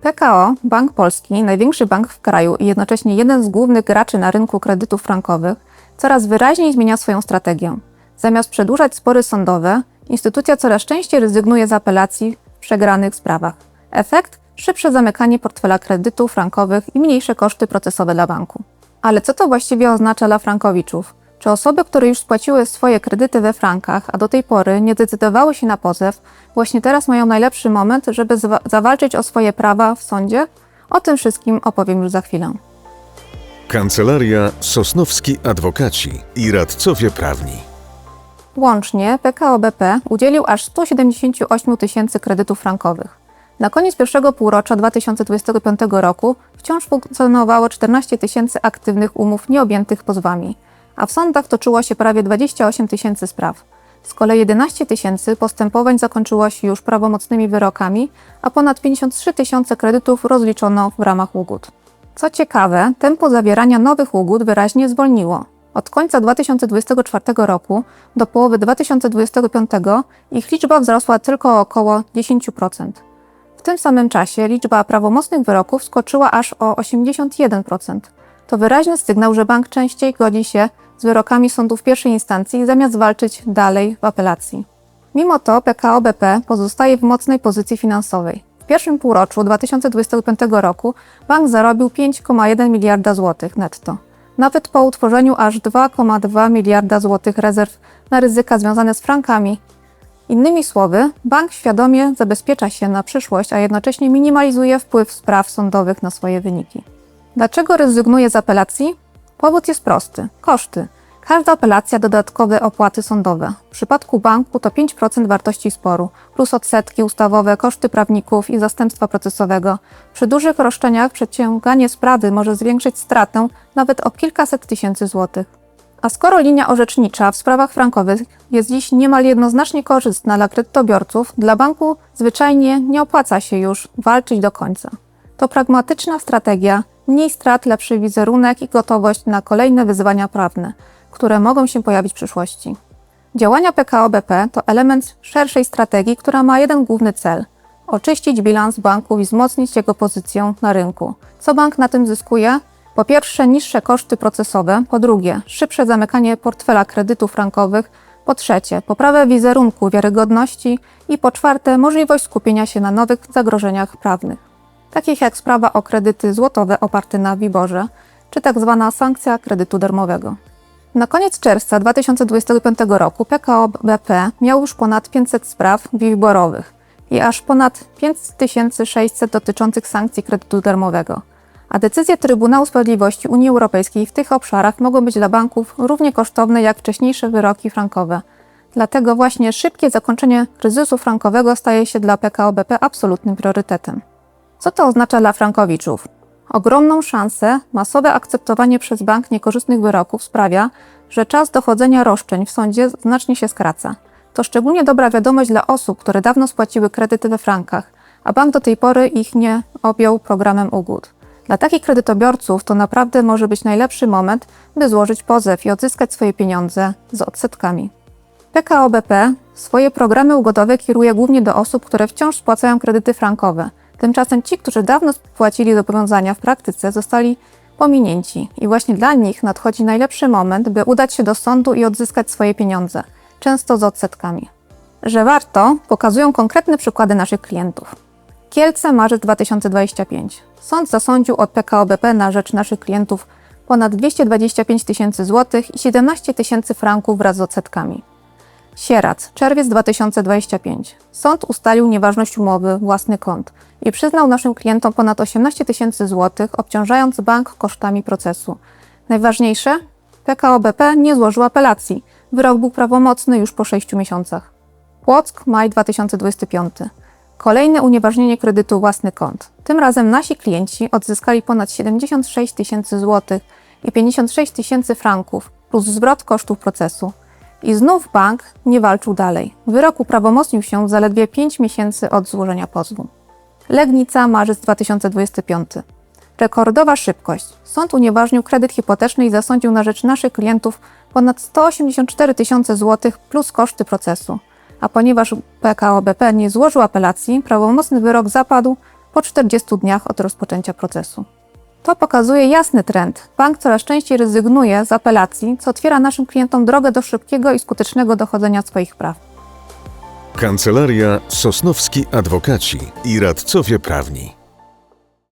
PKO, Bank Polski, największy bank w kraju i jednocześnie jeden z głównych graczy na rynku kredytów frankowych, coraz wyraźniej zmienia swoją strategię. Zamiast przedłużać spory sądowe, instytucja coraz częściej rezygnuje z apelacji w przegranych sprawach. Efekt? Szybsze zamykanie portfela kredytów frankowych i mniejsze koszty procesowe dla banku. Ale co to właściwie oznacza dla frankowiczów? Czy osoby, które już spłaciły swoje kredyty we frankach, a do tej pory nie decydowały się na pozew, właśnie teraz mają najlepszy moment, żeby zawalczyć o swoje prawa w sądzie? O tym wszystkim opowiem już za chwilę. Kancelaria Sosnowski Adwokaci i radcowie prawni. Łącznie PKO BP udzielił aż 178 tysięcy kredytów frankowych. Na koniec pierwszego półrocza 2025 roku wciąż funkcjonowało 14 tysięcy aktywnych umów nieobjętych pozwami, a w sądach toczyło się prawie 28 tysięcy spraw. Z kolei 11 tysięcy postępowań zakończyło się już prawomocnymi wyrokami, a ponad 53 tysiące kredytów rozliczono w ramach ugód. Co ciekawe, tempo zawierania nowych ugód wyraźnie zwolniło. Od końca 2024 roku do połowy 2025 ich liczba wzrosła tylko o około 10%. W tym samym czasie liczba prawomocnych wyroków skoczyła aż o 81%. To wyraźny sygnał, że bank częściej godzi się z wyrokami sądów pierwszej instancji zamiast walczyć dalej w apelacji. Mimo to PKO BP pozostaje w mocnej pozycji finansowej. W pierwszym półroczu 2025 roku bank zarobił 5,1 miliarda złotych netto. Nawet po utworzeniu aż 2,2 miliarda złotych rezerw na ryzyka związane z frankami. Innymi słowy, bank świadomie zabezpiecza się na przyszłość, a jednocześnie minimalizuje wpływ spraw sądowych na swoje wyniki. Dlaczego rezygnuje z apelacji? Powód jest prosty: koszty. Każda apelacja dodatkowe opłaty sądowe. W przypadku banku to 5% wartości sporu, plus odsetki ustawowe, koszty prawników i zastępstwa procesowego. Przy dużych roszczeniach przeciąganie sprawy może zwiększyć stratę nawet o kilkaset tysięcy złotych. A skoro linia orzecznicza w sprawach frankowych jest dziś niemal jednoznacznie korzystna dla kredytobiorców, dla banku zwyczajnie nie opłaca się już walczyć do końca. To pragmatyczna strategia, mniej strat, lepszy wizerunek i gotowość na kolejne wyzwania prawne, które mogą się pojawić w przyszłości. Działania PKO BP to element szerszej strategii, która ma jeden główny cel oczyścić bilans banku i wzmocnić jego pozycję na rynku. Co bank na tym zyskuje? Po pierwsze, niższe koszty procesowe, po drugie, szybsze zamykanie portfela kredytów frankowych, po trzecie, poprawę wizerunku, wiarygodności i po czwarte, możliwość skupienia się na nowych zagrożeniach prawnych, takich jak sprawa o kredyty złotowe oparte na WIBORze, czy tak zwana sankcja kredytu darmowego. Na koniec czerwca 2025 roku PKO BP miał już ponad 500 spraw WIBORowych i aż ponad 5600 dotyczących sankcji kredytu darmowego a decyzje Trybunału Sprawiedliwości Unii Europejskiej w tych obszarach mogą być dla banków równie kosztowne jak wcześniejsze wyroki frankowe. Dlatego właśnie szybkie zakończenie kryzysu frankowego staje się dla PKO BP absolutnym priorytetem. Co to oznacza dla frankowiczów? Ogromną szansę masowe akceptowanie przez bank niekorzystnych wyroków sprawia, że czas dochodzenia roszczeń w sądzie znacznie się skraca. To szczególnie dobra wiadomość dla osób, które dawno spłaciły kredyty we frankach, a bank do tej pory ich nie objął programem ugód. Dla takich kredytobiorców to naprawdę może być najlepszy moment, by złożyć pozew i odzyskać swoje pieniądze z odsetkami. PKO BP swoje programy ugodowe kieruje głównie do osób, które wciąż spłacają kredyty frankowe. Tymczasem ci, którzy dawno spłacili zobowiązania w praktyce, zostali pominięci i właśnie dla nich nadchodzi najlepszy moment, by udać się do sądu i odzyskać swoje pieniądze, często z odsetkami. Że warto, pokazują konkretne przykłady naszych klientów. Kielce, marzec 2025. Sąd zasądził od PKO BP na rzecz naszych klientów ponad 225 tysięcy złotych i 17 tysięcy franków wraz z odsetkami. Sierac, czerwiec 2025. Sąd ustalił nieważność umowy własny kont i przyznał naszym klientom ponad 18 tysięcy złotych, obciążając bank kosztami procesu. Najważniejsze? PKO BP nie złożył apelacji. Wyrok był prawomocny już po 6 miesiącach. Płock, maj 2025. Kolejne unieważnienie kredytu własny kont. Tym razem nasi klienci odzyskali ponad 76 tysięcy złotych i 56 tysięcy franków plus zwrot kosztów procesu. I znów bank nie walczył dalej. Wyrok uprawomocnił się zaledwie 5 miesięcy od złożenia pozwu. Legnica, marzec 2025. Rekordowa szybkość. Sąd unieważnił kredyt hipoteczny i zasądził na rzecz naszych klientów ponad 184 tysiące złotych plus koszty procesu a ponieważ PKO BP nie złożył apelacji, prawomocny wyrok zapadł po 40 dniach od rozpoczęcia procesu. To pokazuje jasny trend. Bank coraz częściej rezygnuje z apelacji, co otwiera naszym klientom drogę do szybkiego i skutecznego dochodzenia swoich praw. Kancelaria Sosnowski Adwokaci i Radcowie Prawni.